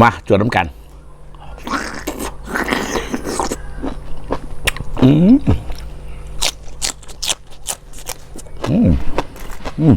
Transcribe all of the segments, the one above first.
มาจวดน้ำกัน อืม อืม อืม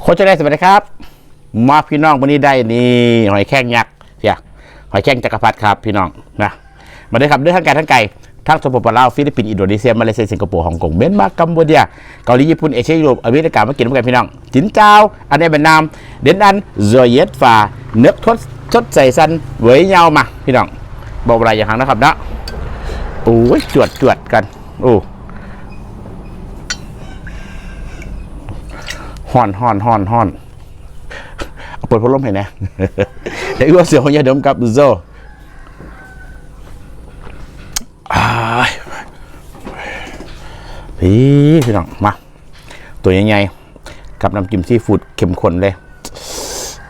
โคชได้สวัสดีครับ มาพี่น้องวันนี้ได้นี่หอยแข้งยักษ์เสียหอยแข้งจักรพรรดิครับ พี่น้องนะมาด้วยครับด้วยทั้งไก่ทั้งไก่ ทั้งสปปลาวฟิลิปปินส์อินโดนีเซียมาเลเซียสิงคโปร์ฮ่องกงเมียนมากัมพูชาเกาหลีญี่ปุ่นเอเชียยุโรปอเมริกามากินด้วยกันพี่น้องจินเจ้าอันนี้เป็นนามเดนอันโซเยตฟาเนื้อทดทดใส่ซันเวยยาวมาพี่น้องบอกอะไรอย่างครั้งนะครับนะโอ้ยจวดจวดกันโอ้ห่อนห่อนห่อนห่อนเปิดพัดลมให้นะเดี๋ยวว่าเสียงของยาดมกับโซอ้าย พี่พี่น้องมา ตัวใหญ่ๆกับน้ำจิ้มซีฟู้ดเข้มข้นเลย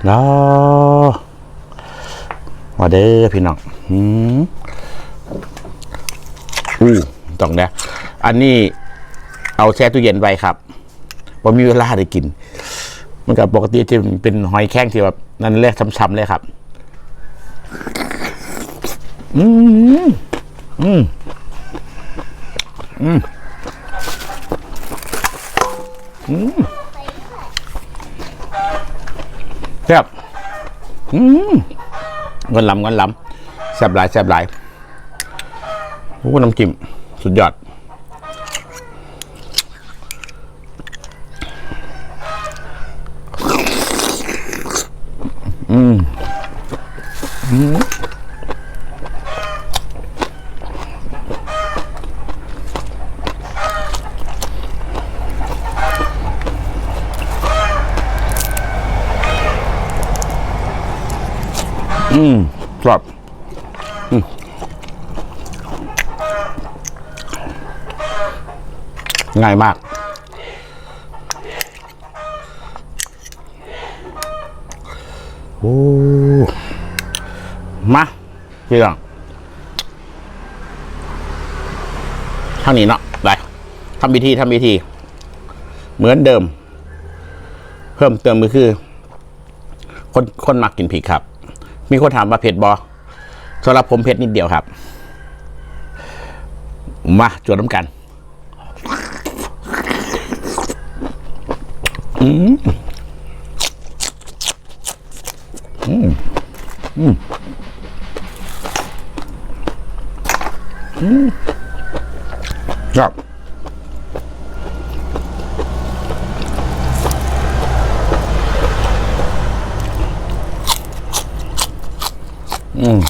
เนาะมาเด้อพี่น้องอืมอู้ต้องนะอันนี้เอาแช่ตู้เย็นไว้ครับว่ามีเวลาได้กิน มันกับปกติจะเป็นหอยแข้งที่แบบนั่นเลยช้ำๆเลยครับ อืม อืม อืมอืม แซ่บอืมเงินลำเงินลำแซ่บหลายแซ่บหลายโอ้น้ำจิ้มสุดยอดอืมอืม กรอบอืมง่ายมาก โอ้ มาพี่น้องทานี้เนาะไปทำพิธีทำพิธี เหมือนเดิม เพิ่มเติมก็คือ คนคนมักกินพริกครับ มีคนถามว่าเผ็ดบอสำหรับผมเผ็ดนิดเดียวครับ มาจวดน้ำกัน อืมอืมอืมอืม อืม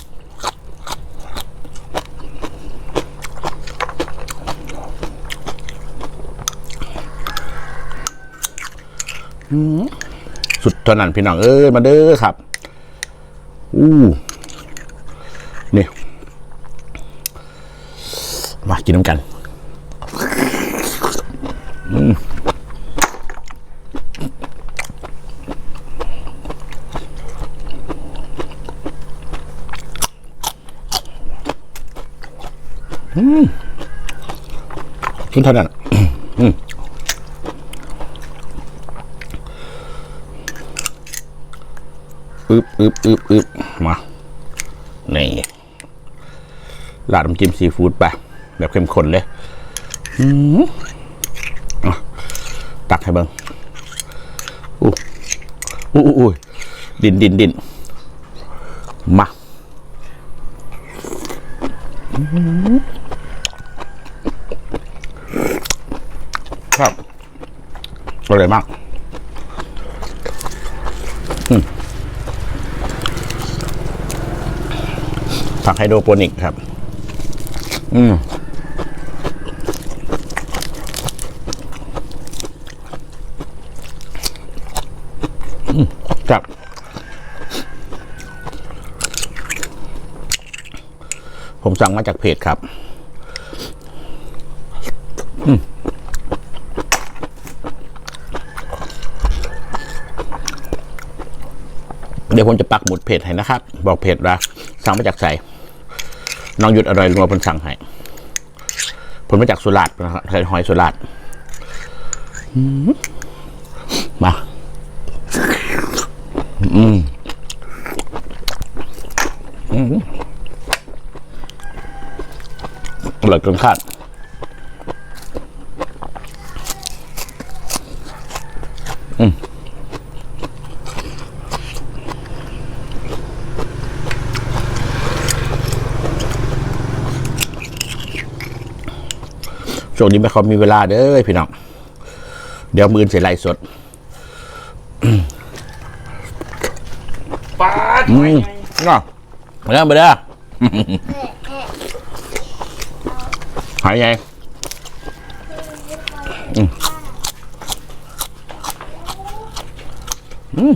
สุดเท่านั้นพี่น้องเอ้ยมาเด้อครับ อู้นี่มากินน้ำกัน กินเท่านั้นอึบอึบอึบอึบมา นี่ราดน้ำจิ้มซีฟู้ดไป แบบเข้มข้นเลยอืมอะตักให้เบิ้งอู้อู้อู้อู้ดินดินดินมา ครับอร่อยมากผักไฮโดรโปนิกครับ อืมครับ ผมสั่งมาจากเพจครับ เดี๋ยวผมจะปักหมุดเพจให้นะครับ บอกเพจว่าสั่งมาจากใส่น้องหยุดอร่อยรัวเป็นสั่งให้ผลมาจากสุราษฎร์นะครับหอยสุราษฎร์มา อืมอร่อยเกินคาด ช่วงนี้ไม่ค่อยมีเวลาเด้อพี่น้อง เดี๋ยวมือนเสียไหลฟ์สดป้าดอืหอยมไงอะมาเด้อมาเด้อหายไงอืม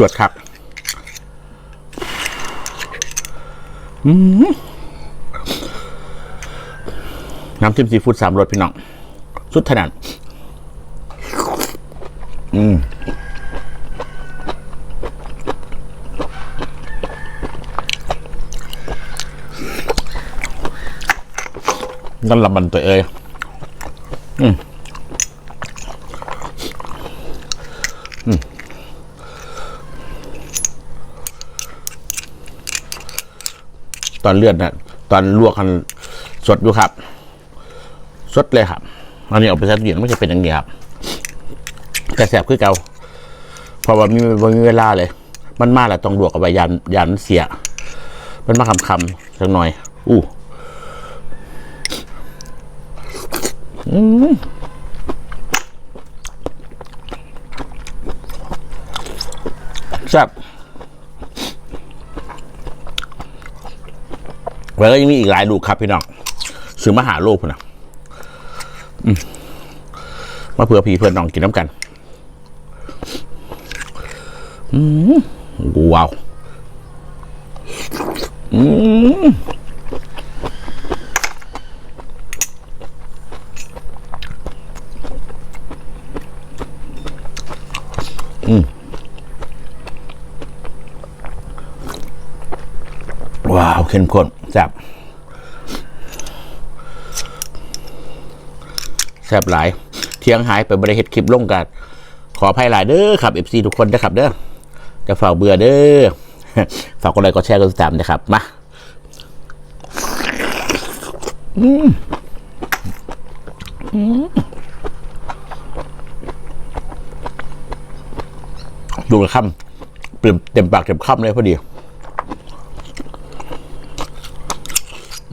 จับตรวจครับน้ำจิ้มซีฟู้ดสามรสพี่น้อง สุดถนัดอืมนั่นละมันตัวเอยอืมอืม ตอนเลือดนะตอนลวกกันสดอยู่ครับ สดเลยครับอันนี้ออกไปใช้ตู้เย็นไม่ใช่เป็นอย่างนี้ครับแต่แสบคือเกาเพราะว่ามีบ่มีเวลาเลย มันมาแหล้วต้องลวกเอาไว้ยันยันเสีย มันมาคำคำสักหน่อย อู้แซ่บ แล้วก็ยังมีอีกหลายลูกครับพี่น้องซื้อมาหาโลกพุ่นนะมาเพื่อพี่เพื่อนน้องกินน้ำกัน อืมว้าว อืม ว้าวเข้มข้นแซ่บแซ่บหลาย เที่ยงหายไปบริเฮ็ดคลิปลงกันขออภัยหลายเด้อครับ FC ทุกคนนะครับเด้อจะฝากเบื่อเด้อฝากกดไลค์กดแชร์กดติดตามนะครับ มาอืมอืมดูกระคำเต็มเต็มปากเต็มคำเลยพอดี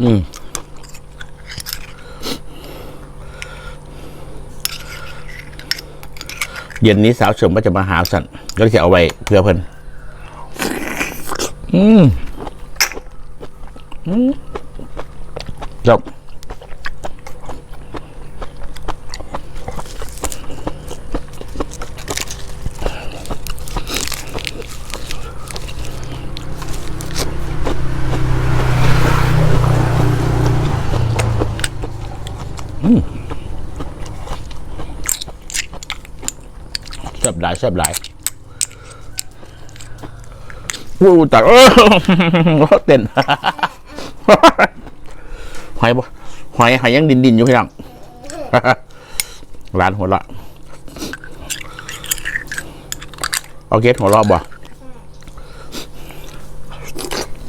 อืมเย็นนี้สาวเฉิมก็จะมาหาสันก็จะเอาไว้เพื่อเพิ่นอืม อืมจบ ซ่บหลายแซ่บหลายวู้ตัดเออเต้นหอยบ่หอยหอยยังดินดินอยู่พี่น้องร้านหัวเราะเอาเกตหัวเราะบ่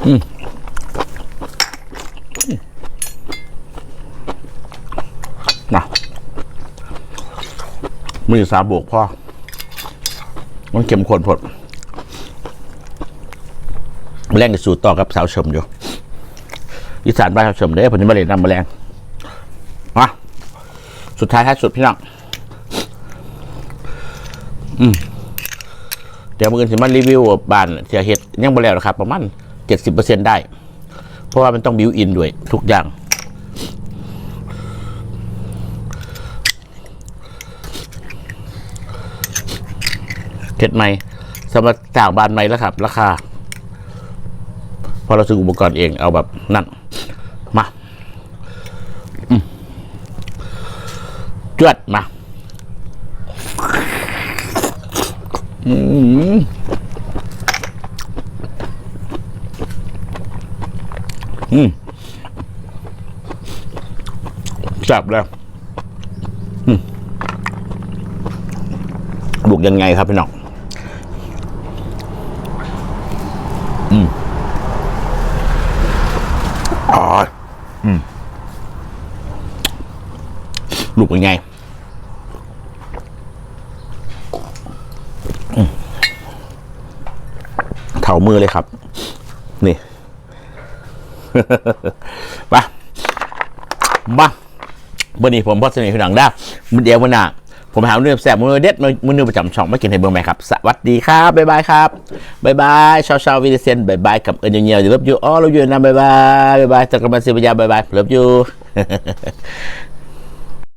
อืมนะมือสาบวกพ่อ มันเข้มข้นพดแรงสูตรต่อกับสาวชมอยู่อีสานบ้านสาวชมเด้ผมจะมาเล่นนำแมลงมาสุดท้ายท้ายสุดพี่น้องอืมเดี๋ยวมืออื่นสิมารีวิวบ้านเสียเฮ็ดยังบ่แล้วนะครับ ประมาณเจ็ดสิบเปอร์เซ็นได้ เพราะว่ามันต้องบิวอินด้วยทุกอย่าง เฮ็ดใหม่สำหรับจ้างบ้านใหม่แล้วครับ ราคาพอเราซื้ออุปกรณ์เองเอาแบบนั่นมาจวดมาอืมอืมจับแล้วอืมลูกยังไงครับพี่น้อง อืมอ๋ออืมลูกยังไงอืมเท่ามือเลยครับ นี่มามาเบอร์นี้ผมพอสนิทพี่หนังได้มือเดียววันหน้า ผมหาเนื้อแซ่บมือเด็ดมือเนื้อประจำช่องไม่กินให้เบอร์ไหมครับ สวัสดีครับ บ๊ายบายครับบ๊ายบายชาวชาววิลเซนบ๊ายบายกับเอิญเงียวๆเดี๋ยวรับยูอ๋อรับยูนะบ๊ายบายบ๊ายบายจะกกรรมศิริยาบ๊ายบายรับยู